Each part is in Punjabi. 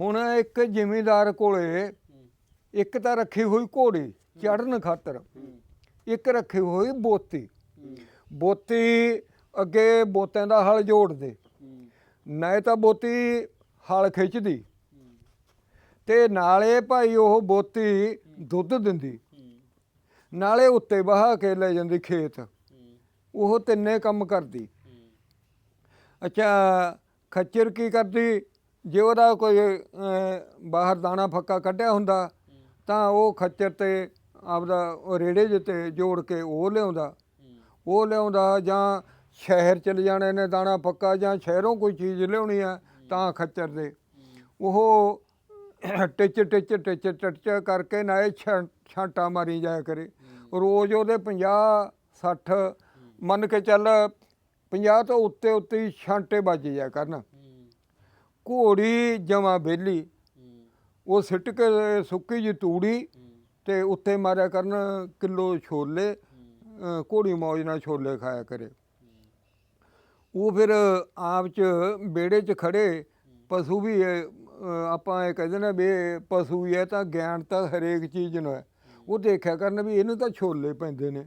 ਹੁਣ ਇੱਕ ਜ਼ਿਮੀਂਦਾਰ ਕੋਲੇ ਇੱਕ ਤਾਂ ਰੱਖੀ ਹੋਈ ਘੋੜੀ ਚੜਨ ਖਾਤਰ, ਇੱਕ ਰੱਖੀ ਹੋਈ ਬੋਤੀ। ਬੋਤੀ ਅੱਗੇ ਬੋਤਿਆਂ ਦਾ ਹਲ ਜੋੜਦੇ ਨਾ ਤਾਂ ਬੋਤੀ ਹਲ ਖਿੱਚਦੀ। ਤੇ ਨਾਲੇ ਭਾਈ ਉਹ ਬੋਤੀ ਦੁੱਧ ਦਿੰਦੀ। ਨਾਲੇ ਉੱਤੇ ਬਹਾ ਕੇ ਲੈ ਜਾਂਦੀ ਖੇਤ। ਉਹ ਤਿੰਨੇ ਕੰਮ ਕਰਦੀ। ਅੱਛਾ, ਖੱਚਰ ਕੀ ਕਰਦੀ? ਜੇ ਉਹਦਾ ਕੋਈ ਅਹ, ਬਾਹਰ ਦਾਣਾ ਫੱਕਾ ਕੱਢਿਆ ਹੁੰਦਾ ਤਾਂ ਉਹ ਖੱਚਰ ਤੇ ਆਪਦਾ ਉਹ ਰੇੜੇ ਜਿਹੇ ਤੇ ਜੋੜ ਕੇ ਉਹ ਲਿਆਉਂਦਾ। ਉਹ ਲਿਆਉਂਦਾ ਜਾਂ ਸ਼ਹਿਰ ਚਲੇ ਜਾਣੇ ਨੇ ਦਾਣਾ ਪੱਕਾ ਜਾਂ ਸ਼ਹਿਰੋਂ ਕੋਈ ਚੀਜ਼ ਲਿਆਉਣੀ ਆ ਤਾਂ ਖੱਚਰ ਦੇ। ਉਹ ਟਿਚ ਟਿਚ ਟਿਚ ਟਿਚ ਕਰਕੇ ਨਾ ਇਹ ਛਾਂ- ਛਾਂਟਾ ਮਾਰੀ ਜਾਇਆ ਕਰੇ। ਰੋਜ਼ ਉਹਦੇ 50 60 ਮੰਨ ਕੇ ਚੱਲ 50 ਤੋਂ ਉੱਤੇ ਉੱਤੇ ਹੀ ਛਾਂਟੇ ਵੱਜ ਜਾਇਆ ਕਰਨ। ਘੋੜੀ ਜਮਾ ਬੇਲੀ ਉਹ ਸਿੱਟ ਕੇ ਸੁੱਕੀ ਜੀ ਤੂੜੀ ਤੇ ਉੱਤੇ ਮਾਰਿਆ ਕਰਨ ਕਿਲੋ ਛੋਲੇ ਘੋੜੀ ਮੌਜ ਨਾਲ ਛੋਲੇ ਖਾਇਆ ਕਰੇ। ਉਹ ਫਿਰ ਆਪ ਚ ਬੇੜੇ 'ਚ ਖੜੇ। ਪਸ਼ੂ ਵੀ ਆਪਾਂ ਇਹ ਕਹਿੰਦੇ ਨੇ ਵੀ ਪਸ਼ੂ ਹੀ ਹੈ ਤਾਂ ਗਿਆਨ ਤਾਂ ਹਰੇਕ ਚੀਜ਼ ਨੂੰ ਹੈ। ਉਹ ਦੇਖਿਆ ਕਰਨ ਵੀ ਇਹਨੂੰ ਤਾਂ ਛੋਲੇ ਪੈਂਦੇ ਨੇ।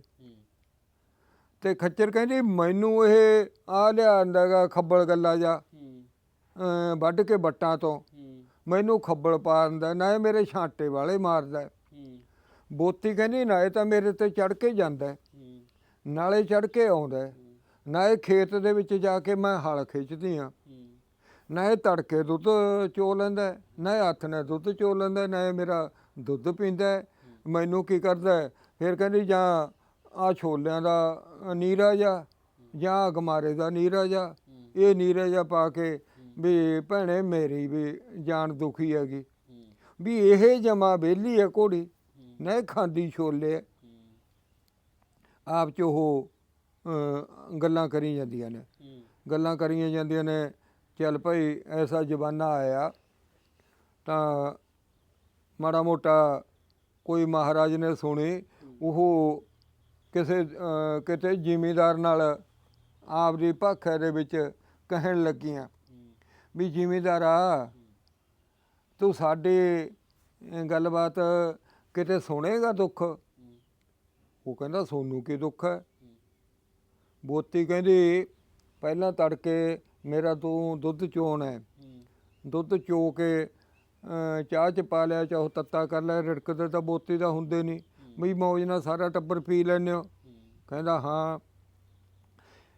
ਤੇ ਖੱਚਰ ਕਹਿੰਦੀ ਮੈਨੂੰ ਇਹ ਆ ਲਿਆਂਦਾਗਾ ਖੱਬਲ ਗੱਲਾ ਜਾ ਵੱਢ ਕੇ ਬੱਟਾਂ ਤੋਂ। ਮੈਨੂੰ ਖੱਬਲ ਪਾ ਦਿੰਦਾ ਨਾ ਇਹ ਮੇਰੇ ਛਾਂਟੇ ਵਾਲੇ ਮਾਰਦਾ। ਹੈ। ਬੋਤੀ ਕਹਿੰਦੀ ਨਾ ਇਹ ਤਾਂ ਮੇਰੇ ਤੇ ਚੜ ਕੇ ਜਾਂਦਾ ਹੈ, ਨਾਲੇ ਚੜ ਕੇ ਆਉਂਦਾ ਹੈ, ਨਾ ਇਹ ਖੇਤ ਦੇ ਵਿੱਚ ਜਾ ਕੇ ਮੈਂ ਹਲ ਖਿੱਚਦੀ ਆ ਨਾ ਇਹ ਤੜਕੇ ਦੁੱਧ ਚੋ ਲੈਂਦਾ ਹੈ, ਨਾ ਇਹ ਹੱਥ ਨਾਲ ਦੁੱਧ ਚੋ ਲੈਂਦਾ ਹੈ, ਨਾ ਇਹ ਮੇਰਾ ਦੁੱਧ ਪੀਂਦਾ ਹੈ। ਮੈਨੂੰ ਕੀ ਕਰਦਾ ਹੈ? ਫਿਰ ਕਹਿੰਦੀ ਜਾਂ ਆ ਛੋਲਿਆਂ ਦਾ ਨੀਰਾ ਜਾ ਜਾਂ ਗਮਾਰੇ ਦਾ ਨੀਰਾ ਜਾ ਇਹ ਨੀਰਾ ਜਾ ਪਾ ਕੇ ਵੀ ਭੈਣੇ ਮੇਰੀ ਵੀ ਜਾਨ ਦੁਖੀ ਹੈਗੀ। ਵੀ ਇਹ ਜਮਾ ਬੇਲੀ ਹੈ ਘੋੜੀ ਨਾ ਇਹ ਖਾਂਦੀ ਛੋਲੇ। ਆਪ ਚ ਉਹ ਗੱਲਾਂ ਕਰੀ ਜਾਂਦੀਆਂ ਨੇ। ਗੱਲਾਂ ਕਰੀਆਂ ਜਾਂਦੀਆਂ ਨੇ ਚੱਲ ਭਾਈ ਐਸਾ ਜ਼ਮਾਨਾ ਆਇਆ ਤਾਂ ਮਾੜਾ ਮੋਟਾ ਕੋਈ ਮਹਾਰਾਜ ਨੇ ਸੁਣੀ ਉਹ ਕਿਸੇ ਕਿਤੇ ਜ਼ਿਮੀਦਾਰ ਨਾਲ ਆਪ ਦੀ ਭਾਖੇ ਦੇ ਵਿੱਚ ਕਹਿਣ ਲੱਗੀਆਂ। ਵੀ ਜ਼ਿਮੀਦਾਰਾ ਤੂੰ ਸਾਡੇ ਗੱਲਬਾਤ ਕਿਤੇ ਸੁਣੇਗਾ ਦੁੱਖ? ਉਹ ਕਹਿੰਦਾ, ਸੋਨੂੰ ਕੀ ਦੁੱਖ ਹੈ? ਬੋਤੀ ਕਹਿੰਦੀ, ਪਹਿਲਾਂ ਤੜਕੇ ਮੇਰਾ ਤੂੰ ਦੁੱਧ ਚੋਣ ਹੈ। ਦੁੱਧ ਚੋ ਕੇ ਚਾਹ ਚ ਪਾ ਲਿਆ, ਚਾਹੋ ਤੱਤਾ ਕਰ ਲਿਆ ਰਿੜਕਦੇ ਤਾਂ ਬੋਤੀ ਦਾ ਹੁੰਦੇ ਨਹੀਂ ਵੀ ਮੌਜ ਨਾਲ ਸਾਰਾ ਟੱਬਰ ਪੀ ਲੈਂਦੇ ਹੋ। ਕਹਿੰਦਾ, ਹਾਂ।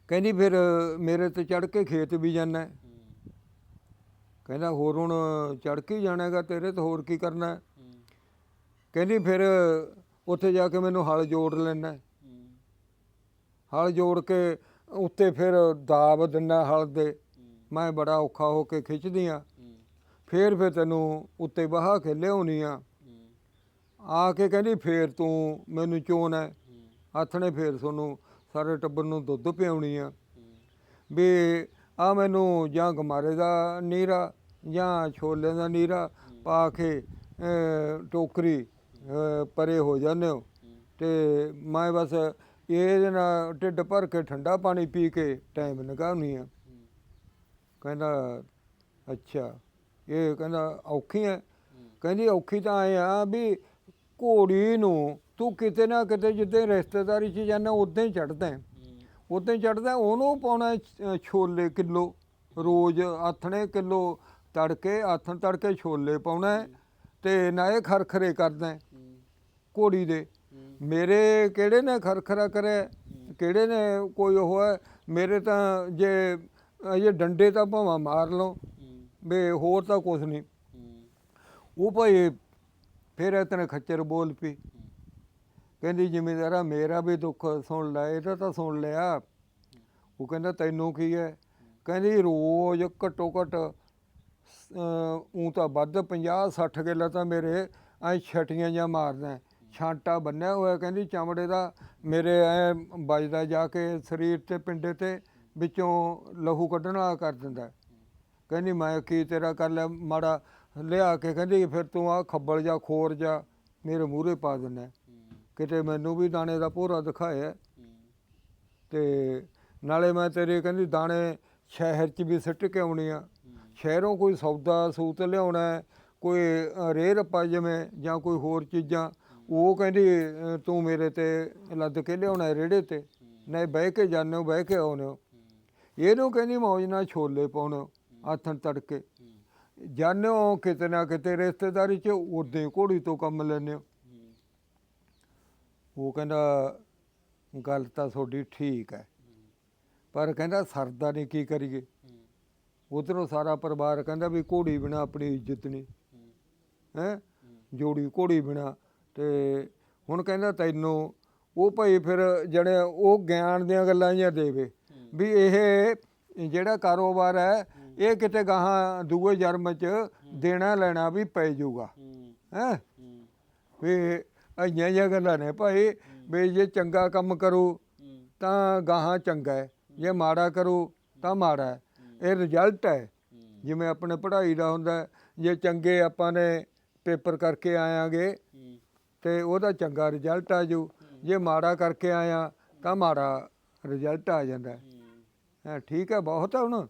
ਕਹਿੰਦੀ, ਫਿਰ ਮੇਰੇ ਤੇ ਚੜ ਕੇ ਖੇਤ ਵੀ ਜਾਣਾ ਕਹਿੰਦਾ ਹੋਰ ਹੁਣ ਚੜ ਕੇ ਹੀ ਜਾਣਾ ਹੈਗਾ ਤੇਰੇ ਤੇ ਹੋਰ ਕੀ ਕਰਨਾ? ਕਹਿੰਦੀ ਫਿਰ ਉੱਥੇ ਜਾ ਕੇ ਮੈਨੂੰ ਹਲ ਜੋੜ ਲੈਣਾ ਹਲ ਜੋੜ ਕੇ ਉੱਤੇ ਫਿਰ ਦਾਬ ਦਿੰਦਾ ਹਲ ਦੇ। ਮੈਂ ਬੜਾ ਔਖਾ ਹੋ ਕੇ ਖਿੱਚਦੀ ਆ ਫੇਰ ਫਿਰ ਤੈਨੂੰ ਉੱਤੇ ਬਹਾ ਕੇ ਲਿਆਉਣੀ ਆ। ਆ ਕੇ ਕਹਿੰਦੀ ਫੇਰ ਤੂੰ ਮੈਨੂੰ ਚੋਣ ਹੈ। ਨੇ ਫੇਰ ਤੁਹਾਨੂੰ ਸਾਰੇ ਟੱਬਰ ਨੂੰ ਦੁੱਧ ਪਿਆਉਣੀ ਆ। ਵੀ ਆ ਮੈਨੂੰ ਜਾਂ ਗਮਾਰੇ ਦਾ ਨੀਰਾ। ਜਾਂ ਛੋਲੇ ਦਾ ਨੀਰਾ ਪਾ ਕੇ ਟੋਕਰੀ ਪਰੇ ਹੋ ਜਾਂਦੇ ਹੋ। ਤੇ ਮੈਂ ਬਸ ਇਹਦੇ ਨਾਲ ਢਿੱਡ ਭਰ ਕੇ ਠੰਡਾ ਪਾਣੀ ਪੀ ਕੇ ਟਾਈਮ ਲਗਾਉਣੀ ਆ ਕਹਿੰਦਾ, ਅੱਛਾ, ਇਹ ਕਹਿੰਦਾ ਔਖੀ ਹੈ। ਕਹਿੰਦੀ, ਔਖੀ ਤਾਂ ਐ ਆ ਵੀ ਘੋੜੀ ਨੂੰ ਤੂੰ ਕਿਤੇ ਨਾ ਕਿਤੇ ਜਿੱਦਾਂ ਰਿਸ਼ਤੇਦਾਰੀ 'ਚ ਜਾਂਦਾ, ਉਦਾਂ ਹੀ ਚੜਦਾ ਉਦਾਂ ਹੀ ਚੜਦਾ ਉਹਨੂੰ ਪਾਉਣਾ ਛੋਲੇ ਕਿਲੋ, ਰੋਜ਼ ਆਥਣੇ ਕਿਲੋ ਤੜਕੇ, ਆਥਣ ਤੜਕੇ ਛੋਲੇ ਪਾਉਣਾ ਹੈ ਤੇ ਨਾ ਇਹ ਖਰਖਰੇ ਕਰਦਾ ਹੈ ਘੋੜੀ ਦੇ। ਮੇਰੇ ਕਿਹੜੇ ਨੇ ਖਰਖਰਾ ਕਰਿਆ? ਕਿਹੜੇ ਨੇ ਕੋਈ ਉਹ ਹੈ? ਮੇਰੇ ਤਾਂ ਜੇ ਇਹ ਡੰਡੇ ਤਾਂ ਭਾਵਾਂ ਮਾਰ ਲਓ ਬੇ ਹੋਰ ਤਾਂ ਕੁਝ ਨਹੀਂ। ਉਹ ਭਾਈ ਫਿਰ ਇਤਨੇ ਖੱਚਰ ਬੋਲ ਪਈ। ਕਹਿੰਦੀ, ਜ਼ਿਮੀਦਾਰਾ, ਮੇਰਾ ਵੀ ਦੁੱਖ ਸੁਣ ਲੈ ਇਹਦਾ ਤਾਂ ਸੁਣ ਲਿਆ। ਉਹ ਕਹਿੰਦਾ, ਤੈਨੂੰ ਕੀ ਹੈ? ਕਹਿੰਦੀ, ਰੋਜ਼ ਘੱਟੋ ਘੱਟ ਉਹ ਤਾਂ ਵੱਧ 50 60 ਕਿੱਲਾ ਤਾਂ ਮੇਰੇ ਐ ਛਟੀਆਂ ਜਾਂ ਮਾਰਦਾ। ਛਾਂਟਾ ਬੰਨਿਆ ਹੋਇਆ, ਕਹਿੰਦੀ ਚਮੜੇ ਦਾ, ਮੇਰੇ ਐ ਵੱਜਦਾ ਜਾ ਕੇ ਸਰੀਰ ਤੇ, ਪਿੰਡੇ ਤੇ ਵਿੱਚੋਂ ਲਹੂ ਕੱਢਣਾ ਕਰ ਦਿੰਦਾ। ਕਹਿੰਦੀ ਮੈਂ ਕੀ ਤੇਰਾ ਕਰ ਲੈ ਮਾੜਾ ਲਿਆ ਕੇ ਕਹਿੰਦੀ, ਫਿਰ ਤੂੰ ਆ ਖੱਬਲ ਜਾ ਖੋਰ ਜਾ ਮੇਰੇ ਮੂਹਰੇ ਪਾ ਦਿੰਦਾ। ਕਿਤੇ ਮੈਨੂੰ ਵੀ ਦਾਣੇ ਦਾ ਭੋਰਾ ਦਿਖਾਇਆ। ਤੇ ਨਾਲੇ ਮੈਂ ਤੇਰੇ, ਕਹਿੰਦੀ ਦਾਣੇ ਸ਼ਹਿਰ 'ਚ ਵੀ ਸਿੱਟ ਕੇ ਆਉਣੀ ਆ। ਸ਼ਹਿਰੋਂ ਕੋਈ ਸੌਦਾ ਸੂਤ ਲਿਆਉਣਾ, ਕੋਈ ਰੇਹ ਰੱਪਾ ਜਿਵੇਂ ਜਾਂ ਕੋਈ ਹੋਰ ਚੀਜ਼ਾਂ, ਉਹ ਕਹਿੰਦੀ ਤੂੰ ਮੇਰੇ ਤੇ ਲੱਦ ਕੇ ਲਿਆਉਣਾ ਹੈ ਰੇੜੇ ਤੇ। ਨਹੀਂ, ਬਹਿ ਕੇ ਜਾਂਦੇ ਹੋ, ਬਹਿ ਕੇ ਆਉਂਦੇ ਹੋ। ਇਹਨੂੰ ਕਹਿੰਦੀ, ਮੌਜ ਨਾਲ ਛੋਲੇ ਪਾਉਣ ਆਥਣ ਤੜਕੇ। ਜਾਂਦੇ ਹੋ ਕਿਤੇ ਨਾ ਕਿਤੇ ਰਿਸ਼ਤੇਦਾਰੀ ਚ ਉਰਦੇ ਘੋੜੀ ਤੋਂ ਕੰਮ ਲੈਂਦੇ ਹੋ। ਉਹ ਕਹਿੰਦਾ, ਗੱਲ ਤਾਂ ਤੁਹਾਡੀ ਠੀਕ ਹੈ। ਪਰ ਕਹਿੰਦਾ, ਸਰਦਾ ਨਹੀਂ ਕੀ ਕਰੀਏ? ਉਧਰੋਂ ਸਾਰਾ ਪਰਿਵਾਰ ਕਹਿੰਦਾ ਵੀ ਘੋੜੀ ਬਿਨਾ ਆਪਣੀ ਇੱਜ਼ਤ ਨਹੀਂ। ਹੈ? ਜੋੜੀ ਘੋੜੀ ਬਿਨਾ। ਤੇ ਹੁਣ ਕਹਿੰਦਾ ਤੈਨੂੰ, ਉਹ ਭਾਈ ਫਿਰ ਜਿਹੜੇ ਉਹ ਗਿਆਨ ਦੀਆਂ ਗੱਲਾਂ ਜਿਹੀਆਂ ਦੇਵੇ ਵੀ ਇਹ ਜਿਹੜਾ ਕਾਰੋਬਾਰ ਹੈ, ਇਹ ਕਿਤੇ ਗਾਹਾਂ ਦੂਏ ਜਨਮ ਚ ਦੇਣਾ ਲੈਣਾ ਵੀ ਪੈ ਜਾਊਗਾ। ਹੈ? ਵੀ ਅਈਆਂ ਜਿਹੀਆਂ ਗੱਲਾਂ ਨੇ ਭਾਈ ਵੀ ਜੇ ਚੰਗਾ ਕੰਮ ਕਰੋ ਤਾਂ ਗਾਹਾਂ ਚੰਗਾ ਹੈ, ਜੇ ਮਾੜਾ ਕਰੋ ਤਾਂ ਮਾੜਾ ਹੈ। ਇਹ ਰਿਜ਼ਲਟ ਹੈ। ਜਿਵੇਂ ਆਪਣੇ ਪੜ੍ਹਾਈ ਦਾ ਹੁੰਦਾ ਜੇ ਚੰਗੇ ਆਪਾਂ ਨੇ ਪੇਪਰ ਕਰਕੇ ਆਇਆਂਗੇ ਤੇ ਉਹਦਾ ਚੰਗਾ ਰਿਜ਼ਲਟ ਆ ਜੂ। ਜੇ ਮਾੜਾ ਕਰਕੇ ਆਇਆ ਤਾਂ ਮਾੜਾ ਰਿਜ਼ਲਟ ਆ ਜਾਂਦਾ ਹੈ। ਹੈਂ, ਠੀਕ ਹੈ ਬਹੁਤ ਹੈ ਹੁਣ।